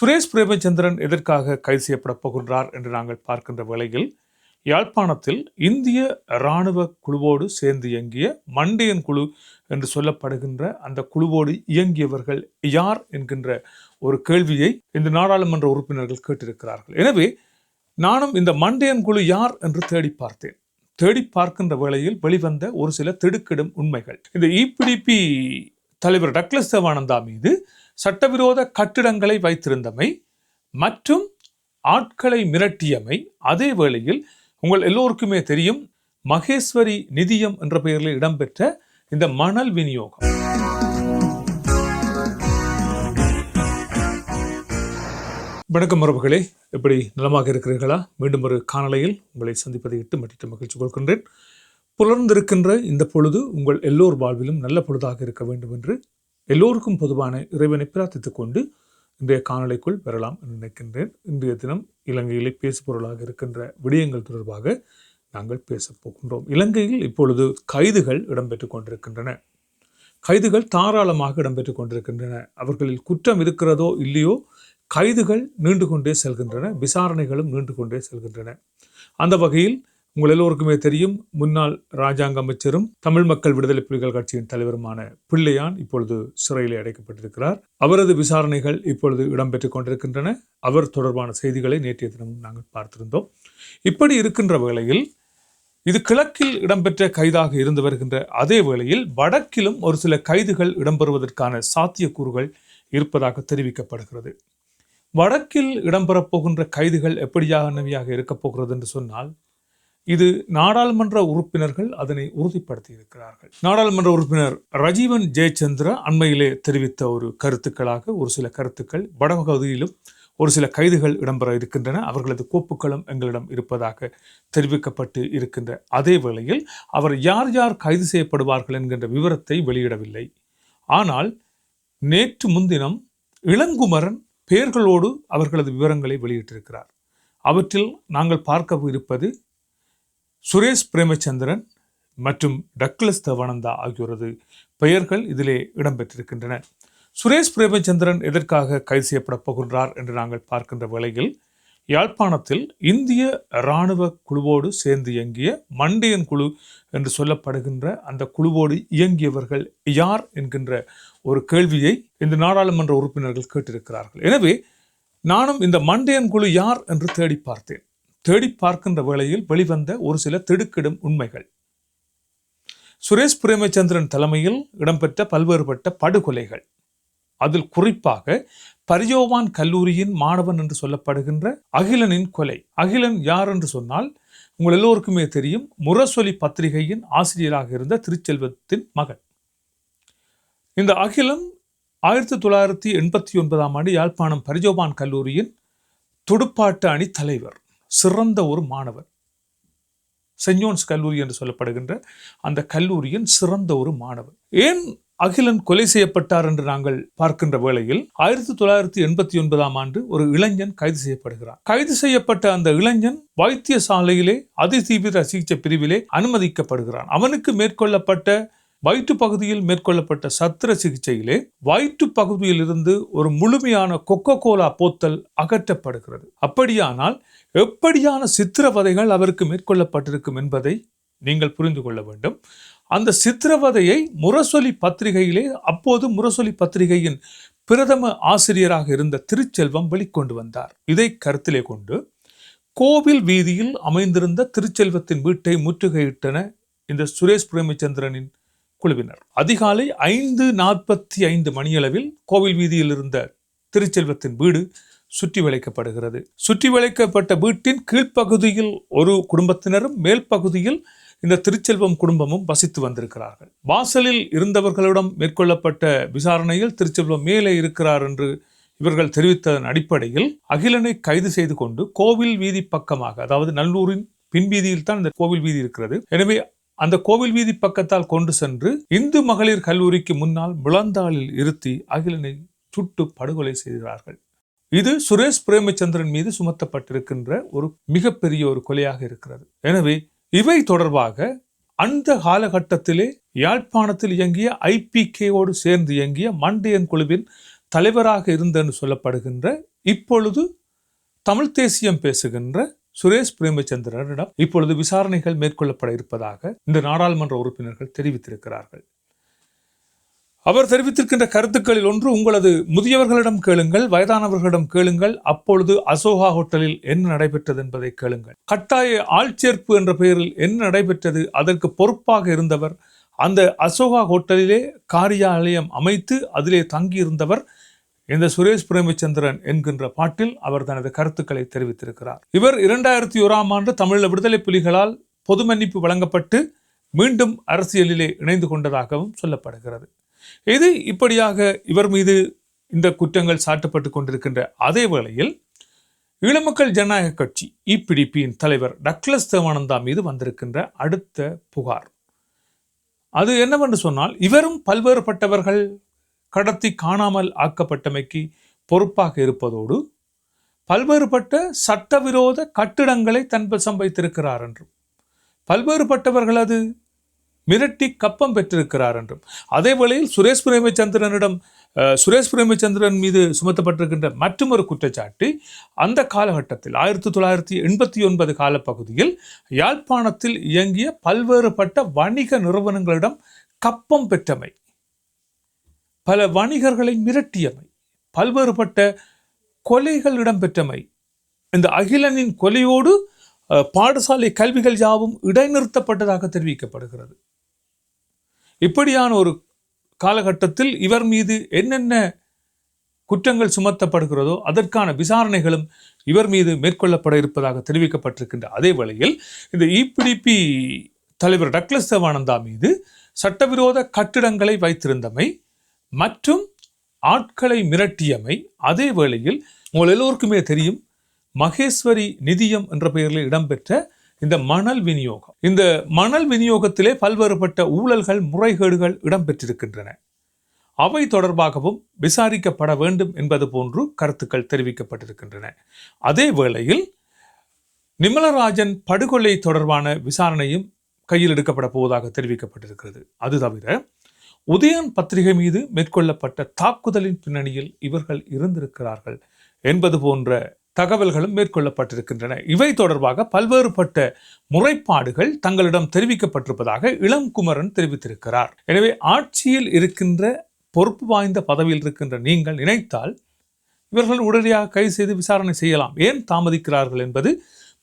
சுரேஷ் பிரேமச்சந்திரன் எதற்காக கைது செய்யப்பட போகின்றார் என்று நாங்கள் பார்க்கின்ற வேளையில் யாழ்ப்பாணத்தில் இந்திய இராணுவ குழுவோடு சேர்ந்து இயங்கிய மண்டையன் குழு என்று சொல்லப்படுகின்ற அந்த குழுவோடு இயங்கியவர்கள் யார் என்கின்ற ஒரு கேள்வியை இந்த நாடாளுமன்ற உறுப்பினர்கள் கேட்டிருக்கிறார்கள். எனவே நானும் இந்த மண்டையன் குழு யார் என்று தேடி பார்த்தேன். தேடி பார்க்கின்ற வேளையில் வெளிவந்த ஒரு சில திடுக்கிடும் உண்மைகள். இந்த இபிடிபி தலைவர் டக்ளஸ் தேவானந்தா மீது சட்டவிரோத கட்டிடங்களை வைத்திருந்தமை மற்றும் ஆட்களை மிரட்டியமை அதே வேளையில் உங்கள் எல்லோருக்குமே தெரியும் மகேஸ்வரி நிதியம் என்ற பெயரில் இடம்பெற்ற இந்த மணல் விநியோகம். வணக்கம் உறவுகளே எப்படி நலமாக இருக்கிறீர்களா? மீண்டும் ஒரு காணலையில் உங்களை சந்திப்பதை இட்டு மட்டிட்டு மகிழ்ச்சி கொள்கின்றேன். புலர்ந்திருக்கின்ற இந்த பொழுது உங்கள் எல்லோர் வாழ்விலும் நல்ல பொழுதாக இருக்க வேண்டும் என்று எல்லோருக்கும் பொதுவான இறைவனை பிரார்த்தித்துக் கொண்டு இன்றைய காணொளிக்குள் வரலாம் என்று நினைக்கின்றேன். இன்றைய தினம் இலங்கையிலே பேசுபொருளாக இருக்கின்ற விடயங்கள் தொடர்பாக நாங்கள் பேசப் போகின்றோம். இலங்கையில் இப்பொழுது கைதுகள் இடம்பெற்றுக் கொண்டிருக்கின்றன. கைதுகள் தாராளமாக இடம்பெற்றுக் கொண்டிருக்கின்றன. அவர்களில் குற்றம் இருக்கிறதோ இல்லையோ கைதுகள் நீண்டு கொண்டே செல்கின்றன. விசாரணைகளும் நீண்டு கொண்டே செல்கின்றன. அந்த வகையில் உங்கள் எல்லோருக்குமே தெரியும் முன்னாள் ராஜாங்க அமைச்சரும் தமிழ் மக்கள் விடுதலை புலிகள் கட்சியின் தலைவருமான பிள்ளையான் இப்பொழுது சிறையில் அடைக்கப்பட்டிருக்கிறார். அவரது விசாரணைகள் இப்பொழுது இடம்பெற்றுக் கொண்டிருக்கின்றன. அவர் தொடர்பான செய்திகளை நேற்றைய தினமும் நாங்கள் பார்த்திருந்தோம். இப்படி இருக்கின்ற வேளையில் இது கிழக்கில் இடம்பெற்ற கைதாக இருந்து வருகின்ற அதே வேளையில் வடக்கிலும் ஒரு சில கைதுகள் இடம்பெறுவதற்கான சாத்தியக்கூறுகள் இருப்பதாக தெரிவிக்கப்படுகிறது. வடக்கில் இடம்பெறப் போகின்ற கைதுகள் எப்படியானவையாக இருக்கப் போகிறது என்று சொன்னால் இது நாடாளுமன்ற உறுப்பினர்கள் அதனை உறுதிப்படுத்தி இருக்கிறார்கள் நாடாளுமன்ற உறுப்பினர் ரஜீவன் ஜெயச்சந்திர அண்மையிலே தெரிவித்த ஒரு கருத்துக்களாக ஒரு சில கருத்துக்கள் வடபகுதியிலும் ஒரு சில கைதுகள் இடம்பெற இருக்கின்றன. அவர்களது கோப்புகளும் எங்களிடம் இருப்பதாக தெரிவிக்கப்பட்டு இருக்கின்ற அதே வேளையில் அவர் யார் யார் கைது செய்யப்படுவார்கள் என்கின்ற விவரத்தை வெளியிடவில்லை. ஆனால் நேற்று முன்தினம் இளங்குமரன் பெயர்களோடு அவர்களது விவரங்களை வெளியிட்டிருக்கிறார். அவற்றில் நாங்கள் பார்க்க இருப்பது சுரேஷ் பிரேமச்சந்திரன் மற்றும் டக்ளஸ் தவானந்தா ஆகியோரது பெயர்கள் இதிலே இடம்பெற்றிருக்கின்றன. சுரேஷ் பிரேமச்சந்திரன் எதற்காக கைது செய்யப்பட போகின்றார் என்று நாங்கள் பார்க்கின்ற வேளையில் யாழ்ப்பாணத்தில் இந்திய இராணுவ குழுவோடு சேர்ந்து இயங்கிய மண்டையன் குழு என்று சொல்லப்படுகின்ற அந்த குழுவோடு இயங்கியவர்கள் யார் என்கின்ற ஒரு கேள்வியை இந்த நாடாளுமன்ற உறுப்பினர்கள் கேட்டிருக்கிறார்கள். எனவே நானும் இந்த மண்டையன் குழு யார் என்று தேடி பார்த்தேன். தேடி பார்க்கின்ற வேளையில் வெளிவந்த ஒரு சில திடுக்கிடும் உண்மைகள். சுரேஷ் பிரேமச்சந்திரன் தலைமையில் இடம்பெற்ற பல்வேறுபட்ட படுகொலைகள். அதில் குறிப்பாக பரியோவான் கல்லூரியின் மாணவன் என்று சொல்லப்படுகின்ற அகிலனின் கொலை. அகிலன் யார் என்று சொன்னால் உங்கள் எல்லோருக்குமே தெரியும் முரசொலி பத்திரிகையின் ஆசிரியராக இருந்த திருச்செல்வத்தின் மகன். இந்த அகிலன் ஆயிரத்தி தொள்ளாயிரத்தி எண்பத்தி ஒன்பதாம் ஆண்டு யாழ்ப்பாணம் பரிஜோபான் கல்லூரியின் துடுப்பாட்ட அணி தலைவர். சிறந்த ஒரு மாணவர். செஞ்சோன்ஸ் கல்லூரி என்று சொல்லப்படுகின்ற அந்த கல்லூரியின் சிறந்த ஒரு மாணவர். ஏன் அகிலன் கொலை செய்யப்பட்டார் என்று நாங்கள் பார்க்கின்ற வேளையில் ஆயிரத்தி தொள்ளாயிரத்தி எண்பத்தி ஒன்பதாம் ஆண்டு ஒரு இளைஞன் கைது செய்யப்படுகிறார் கைது செய்யப்பட்ட அந்த இளைஞன் வைத்தியசாலையிலே அதிதீவிர சிகிச்சை பிரிவிலே அனுமதிக்கப்படுகிறான். அவனுக்கு மேற்கொள்ளப்பட்ட வயிற்று பகுதியில் மேற்கொள்ளப்பட்ட சத்திர சிகிச்சையிலே வயிற்று பகுதியில் இருந்து ஒரு முழுமையான கொக்கோ கோலா போத்தல் அகற்றப்படுகிறது. அப்படியானால் எப்படியான சித்திரவதைகள் அவருக்கு மேற்கொள்ளப்பட்டிருக்கும் என்பதை நீங்கள் புரிந்து கொள்ள வேண்டும். அந்த சித்திரவதையை முரசொலி பத்திரிகையிலே அப்போது முரசொலி பத்திரிகையின் பிரதம ஆசிரியராக இருந்த திருச்செல்வம் வெளிக்கொண்டு வந்தார். இதை கருத்திலே கொண்டு கோவில் வீதியில் அமைந்திருந்த திருச்செல்வத்தின் வீட்டை முற்றுகையிட்டன இந்த சுரேஷ் பிரேமச்சந்திரனின் குழுவினர். அதிகாலை ஐந்து நாற்பத்தி ஐந்து மணியளவில் கோவில் வீதியில் இருந்த திருச்செல்வத்தின் வீடு சுற்றி வளைக்கப்படுகிறது. சுற்றி வளைக்கப்பட்ட வீட்டின் கீழ்ப்பகுதியில் ஒரு குடும்பத்தினரும் மேல் பகுதியில் இந்த திருச்செல்வம் குடும்பமும் வசித்து வந்திருக்கிறார்கள். வாசலில் இருந்தவர்களிடம் மேற்கொள்ளப்பட்ட விசாரணையில் திருச்செல்வம் மேலே இருக்கிறார் என்று இவர்கள் தெரிவித்ததன் அடிப்படையில் அகிலனை கைது செய்து கொண்டு கோவில் வீதி பக்கமாக அதாவது நல்லூரின் பின்வீதியில் தான் இந்த கோவில் வீதி இருக்கிறது. எனவே அந்த கோவில் வீதி பக்கத்தால் கொண்டு சென்று இந்து மகளிர் கல்லூரிக்கு முன்னால் முழந்தாளில் இருத்தி அகிலனை சுட்டு படுகொலை செய்கிறார்கள் இது சுரேஷ் பிரேமச்சந்திரன் மீது சுமத்தப்பட்டிருக்கின்ற ஒரு மிகப்பெரிய ஒரு கொலையாக இருக்கிறது. எனவே இவை தொடர்பாக அந்த காலகட்டத்திலே யாழ்ப்பாணத்தில் இயங்கிய ஐபிகேயோடு சேர்ந்து இயங்கிய மண்டையன் குழுவின் தலைவராக இருந்தன்னு சொல்லப்படுகின்ற இப்பொழுது தமிழ் தேசியம் பேசுகின்ற சுரேஷ் பிரேமச்சந்திரனிடம் இப்பொழுது விசாரணைகள் மேற்கொள்ளப்பட இருப்பதாக இந்த நாடாளுமன்ற உறுப்பினர்கள் தெரிவித்திருக்கிறார்கள். அவர் தெரிவித்திருக்கின்ற கருத்துக்களில் ஒன்று உங்களது முதியவர்களிடம் கேளுங்கள் வயதானவர்களிடம் கேளுங்கள் அப்பொழுது அசோகா ஹோட்டலில் என்ன நடைபெற்றது என்பதை கேளுங்கள். கட்டாய ஆள்சேர்ப்பு என்ற பெயரில் என்ன நடைபெற்றது அதற்கு பொறுப்பாக இருந்தவர் அந்த அசோகா ஹோட்டலிலே காரியாலயம் அமைத்து அதிலே தங்கியிருந்தவர் இந்த சுரேஷ் பிரேமச்சந்திரன் என்கின்ற பாட்டில் அவர் தனது கருத்துக்களை தெரிவித்திருக்கிறார். இவர் இரண்டாயிரத்தி ஓராம் ஆண்டு தமிழீழ விடுதலை புலிகளால் பொது மன்னிப்பு வழங்கப்பட்டு மீண்டும் அரசியலிலே இணைந்து கொண்டதாகவும் சொல்லப்படுகிறது. இது இப்படியாக இவர் மீது இந்த குற்றங்கள் சாட்டப்பட்டு கொண்டிருக்கின்ற அதே வேளையில் ஈழமக்கள் ஜனநாயக கட்சி இபிடிபியின் தலைவர் டக்ளஸ் தேவானந்தா மீது வந்திருக்கின்ற அடுத்த புகார். அது என்னவென்று சொன்னால் இவரும் பல்வேறுபட்டவர்கள் கடத்தி காணாமல் ஆக்கப்பட்டமைக்கு பொறுப்பாக இருப்பதோடு பல்வேறுபட்ட சட்டவிரோத கட்டிடங்களை தன்வசம் வைத்திருக்கிறார் என்றும் பல்வேறுபட்டவர்களது மிரட்டி கப்பம் பெற்றிருக்கிறார் என்றும். அதே வேளையில் சுரேஷ் பிரேமச்சந்திரனிடம் சுரேஷ் பிரேமச்சந்திரன் மீது சுமத்தப்பட்டிருக்கின்ற மற்றொரு குற்றச்சாட்டு அந்த காலகட்டத்தில் ஆயிரத்தி தொள்ளாயிரத்தி எண்பத்தி ஒன்பது காலப்பகுதியில் யாழ்ப்பாணத்தில் இயங்கிய பல்வேறுபட்ட வணிக நிறுவனங்களிடம் கப்பம் பெற்றமை. பல வணிகர்களை மிரட்டியமை பல்வேறுபட்ட கொலைகள் இடம்பெற்றமை. இந்த அகிலனின் கொலையோடு பாடசாலை கல்விகள் யாவும் இடைநிறுத்தப்பட்டதாக தெரிவிக்கப்படுகிறது. இப்படியான ஒரு காலகட்டத்தில் இவர் மீது என்னென்ன குற்றங்கள் சுமத்தப்படுகிறதோ அதற்கான விசாரணைகளும் இவர் மீது மேற்கொள்ளப்பட இருப்பதாக தெரிவிக்கப்பட்டிருக்கின்ற அதே வேளையில் இந்த இபிடிபி தலைவர் டக்ளஸ் தேவானந்தா மீது சட்டவிரோத கட்டிடங்களை வைத்திருந்தமை மற்றும் ஆட்களை மிரட்டியமை அதே வேளையில் உங்கள் எல்லோருக்குமே தெரியும் மகேஸ்வரி நிதியம் என்ற பெயரில் இடம்பெற்ற இந்த மணல் விநியோகம். இந்த மணல் விநியோகத்திலே பல்வேறுபட்ட ஊழல்கள் முறைகேடுகள் இடம்பெற்றிருக்கின்றன. அவை தொடர்பாகவும் விசாரிக்கப்பட வேண்டும் என்பது போன்று கருத்துக்கள் தெரிவிக்கப்பட்டிருக்கின்றன. அதே வேளையில் நிமலராஜன் படுகொலை தொடர்பான விசாரணையும் கையில் எடுக்கப்பட போவதாக தெரிவிக்கப்பட்டிருக்கிறது. அது தவிர உதயன் பத்திரிகை மீது மேற்கொள்ளப்பட்ட தாக்குதலின் பின்னணியில் இவர்கள் இருந்திருக்கிறார்கள் என்பது போன்ற தகவல்களும் மேற்கொள்ளப்பட்டிருக்கின்றன. இவை தொடர்பாக பல்வேறுபட்ட முறைப்பாடுகள் தங்களிடம் தெரிவிக்கப்பட்டிருப்பதாக இளம் குமரன் தெரிவித்திருக்கிறார். எனவே ஆட்சியில் இருக்கின்ற பொறுப்பு வாய்ந்த பதவியில் இருக்கின்ற நீங்கள் நினைத்தால் இவர்கள் உடனடியாக கைது செய்து விசாரணை செய்யலாம். ஏன் தாமதிக்கிறார்கள் என்பது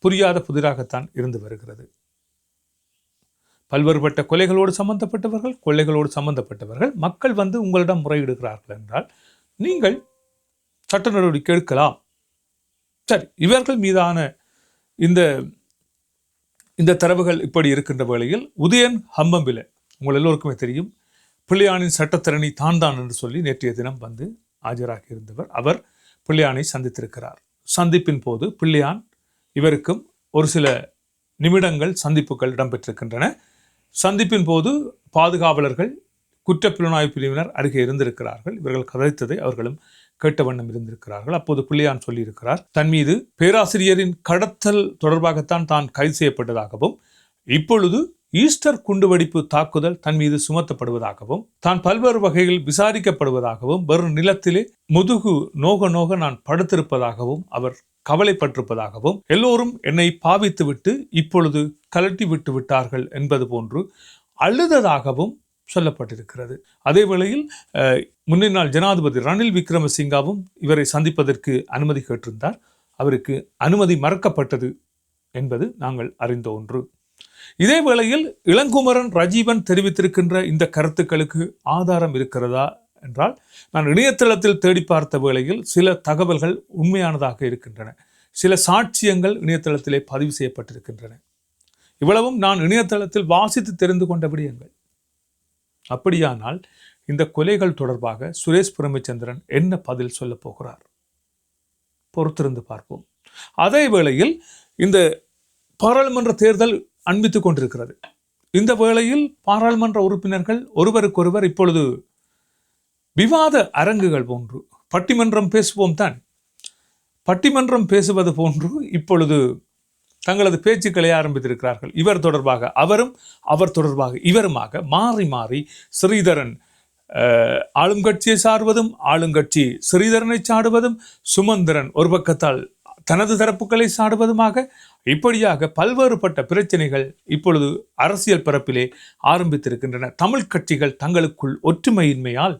புரியாத புதிராகத்தான் இருந்து வருகிறது. பல்வேறுபட்ட கொலைகளோடு சம்பந்தப்பட்டவர்கள் கொள்ளைகளோடு சம்பந்தப்பட்டவர்கள் மக்கள் வந்து உங்களிடம் முறையிடுகிறார்கள் என்றால் நீங்கள் சட்ட நடவடிக்கை எடுக்கலாம். சரி இவர்கள் மீதான இந்த இந்த தரவுகள் இப்படி இருக்கின்ற வேளையில் உதயன் ஹம்பம்பில உங்கள் எல்லோருக்குமே தெரியும் பிள்ளையானின் சட்டத்திறனி தான் தான் என்று சொல்லி நேற்றைய தினம் வந்து ஆஜராகி இருந்தவர். அவர் பிள்ளையானை சந்தித்திருக்கிறார். சந்திப்பின் போது பிள்ளையான் இவருக்கும் ஒரு சில நிமிடங்கள் சந்திப்புகள் இடம்பெற்றிருக்கின்றன. சந்திப்பின் போது பாதுகாவலர்கள் குற்றப்புலனாய்வு பிரிவினர் அருகே இருந்திருக்கிறார்கள். இவர்கள் கதைத்ததை அவர்களும் கேட்ட வண்ணம் இருந்திருக்கிறார்கள். அப்போது பிள்ளையான் சொல்லியிருக்கிறார் தன் மீது பேராசிரியரின் கடத்தல் தொடர்பாகத்தான் தான் கைது செய்யப்பட்டதாகவும் இப்பொழுது ஈஸ்டர் குண்டுவெடிப்பு தாக்குதல் தன் மீது சுமத்தப்படுவதாகவும் தான் பல்வேறு வகையில் விசாரிக்கப்படுவதாகவும் வெறும் நிலத்திலே முதுகு நோக நோக நான் படுத்திருப்பதாகவும் அவர் கவலைப்பட்டிருப்பதாகவும் எல்லோரும் என்னை பாவித்துவிட்டு இப்பொழுது கலட்டி விட்டு விட்டார்கள் என்பது போன்று அழுததாகவும் சொல்லப்பட்டிருக்கிறது. அதே வேளையில் அஹ், முன்னாள் ஜனாதிபதி ரணில் விக்ரமசிங்காவும் இவரை சந்திப்பதற்கு அனுமதி கேட்டிருந்தார். அவருக்கு அனுமதி மறுக்கப்பட்டது என்பது நாங்கள் அறிந்த ஒன்று. இதே வேளையில் இளங்குமரன் ரஜீவன் தெரிவித்திருக்கின்ற இந்த கருத்துக்களுக்கு ஆதாரம் இருக்கிறதா என்றால் நான் இணையதளத்தில் தேடி பார்த்த வேளையில் சில தகவல்கள் உண்மையானதாக இருக்கின்றன. சில சாட்சியங்கள் இணையதளத்திலே பதிவு செய்யப்பட்டிருக்கின்றன. இவ்வளவும் நான் இணையதளத்தில் வாசித்து தெரிந்து கொண்ட விடயங்கள். அப்படியானால் இந்த கொலைகள் தொடர்பாக சுரேஷ் பிரமச்சந்திரன் என்ன பதில் சொல்லப் போகிறார்? பொறுத்திருந்து பார்ப்போம். அதே வேளையில் இந்த பாராளுமன்ற தேர்தல் அன்பித்துக் கொண்டிருக்கிறது. இந்த வேளையில் பாராளுமன்ற உறுப்பினர்கள் ஒருவருக்கொருவர் இப்பொழுது விவாத அரங்குகள் போன்று பட்டிமன்றம் பேசுவோம் தான். பட்டிமன்றம் பேசுவது போன்று இப்பொழுது தங்களது பேச்சுக்களை ஆரம்பித்திருக்கிறார்கள். இவர் தொடர்பாக அவரும் அவர் தொடர்பாக இவருமாக மாறி மாறி ஸ்ரீதரன் அஹ், ஆளும் கட்சியை சார்வதும் ஆளுங்கட்சி ஸ்ரீதரனை சாடுவதும் சுமந்திரன் ஒரு பக்கத்தால் தனது தரப்புகளை சாடுவதுமாக இப்படியாக பல்வேறுபட்ட பிரச்சனைகள் இப்பொழுது அரசியல் பரப்பிலே ஆரம்பித்திருக்கின்றன. தமிழ் கட்சிகள் தங்களுக்குள் ஒற்றுமையின்மையால்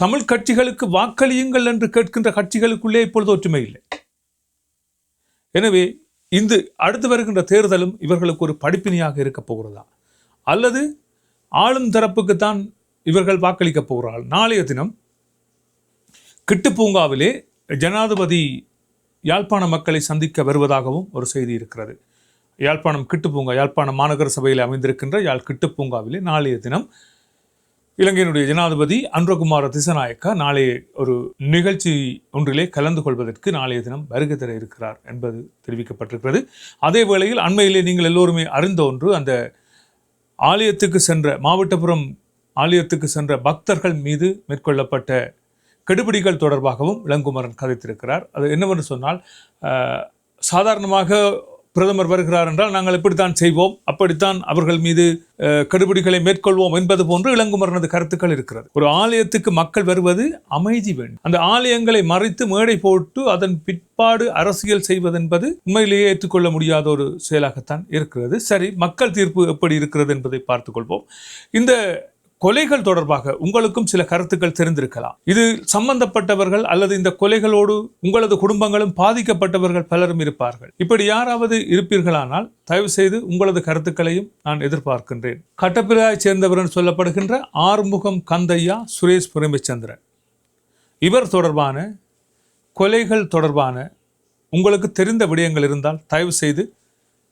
தமிழ் கட்சிகளுக்கு வாக்களியுங்கள் என்று கேட்கின்ற கட்சிகளுக்குள்ளே இப்பொழுது ஒற்றுமை இல்லை. எனவே இந்த அடுத்து வருகின்ற தேர்தலும் இவர்களுக்கு ஒரு படிப்பினையாக இருக்க போகிறதா? அல்லது ஆளும் தரப்புக்குத்தான் இவர்கள் வாக்களிக்க போகிறார்கள்? நாளைய தினம் கிட்டு பூங்காவிலே ஜனாதிபதி யாழ்ப்பாண மக்களை சந்திக்க வருவதாகவும் ஒரு செய்தி இருக்கிறது. யாழ்ப்பாணம் கிட்டுப்பூங்கா யாழ்ப்பாண யாழ்ப்பாணம் மாநகர சபையில் அமைந்திருக்கின்ற யாழ் கிட்டு பூங்காவிலே நாளைய தினம் இலங்கையினுடைய ஜனாதிபதி அன்றகுமார திசநாயக்கா நாளைய ஒரு நிகழ்ச்சி ஒன்றிலே கலந்து கொள்வதற்கு நாளைய தினம் வருகை தர இருக்கிறார் என்பது தெரிவிக்கப்பட்டிருக்கிறது. அதே வேளையில் அண்மையிலே நீங்கள் எல்லோருமே அறிந்த ஒன்று அந்த ஆலயத்துக்கு சென்ற மாவட்டபுரம் ஆலயத்துக்கு சென்ற பக்தர்கள் மீது மேற்கொள்ளப்பட்ட கெடுபிடிகள் தொடர்பாகவும் இளங்குமரன் கதைத்திருக்கிறார். அது என்னவென்று சொன்னால் சாதாரணமாக பிரதமர் வருகிறார் என்றால் நாங்கள் இப்படித்தான் செய்வோம் அப்படித்தான் அவர்கள் மீது கடுபிடிகளை கெடுபிடிகளை மேற்கொள்வோம் என்பது போன்று இளங்குமரனது கருத்துக்கள் இருக்கிறது. ஒரு ஆலயத்துக்கு மக்கள் வருவது அமைதி வேண்டும். அந்த ஆலயங்களை மறைத்து மேடை போட்டு அதன் பிற்பாடு அரசியல் செய்வதென்பது உண்மையிலேயே ஏற்றுக்கொள்ள முடியாத ஒரு செயலாகத்தான் இருக்கிறது. சரி மக்கள் தீர்ப்பு எப்படி இருக்கிறது என்பதை பார்த்துக்கொள்வோம் இந்த கொலைகள் தொடர்பாக உங்களுக்கும் சில கருத்துக்கள் தெரிந்திருக்கலாம். இது சம்பந்தப்பட்டவர்கள் அல்லது இந்த கொலைகளோடு உங்களது குடும்பங்களும் பாதிக்கப்பட்டவர்கள் பலரும் இருப்பார்கள். இப்படி யாராவது இருப்பீர்களானால் தயவு செய்து உங்களது கருத்துக்களையும் நான் எதிர்பார்க்கின்றேன். கட்டப்பிராயைச் சேர்ந்தவர் சொல்லப்படுகின்ற ஆறுமுகம் கந்தையா சுரேஷ் புரமிச்சந்திரன். இவர் தொடர்பான கொலைகள் தொடர்பான உங்களுக்கு தெரிந்த விடயங்கள் இருந்தால் தயவு செய்து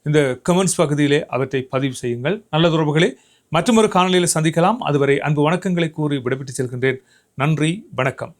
இந்த கமெண்ட்ஸ் பகுதியிலே அவற்றை பதிவு செய்யுங்கள். நல்ல உறவுகளே மற்றொரு காணொலியில் சந்திக்கலாம். அதுவரை அன்பு வணக்கங்களை கூறி விடைபெற்று செல்கின்றேன். நன்றி வணக்கம்.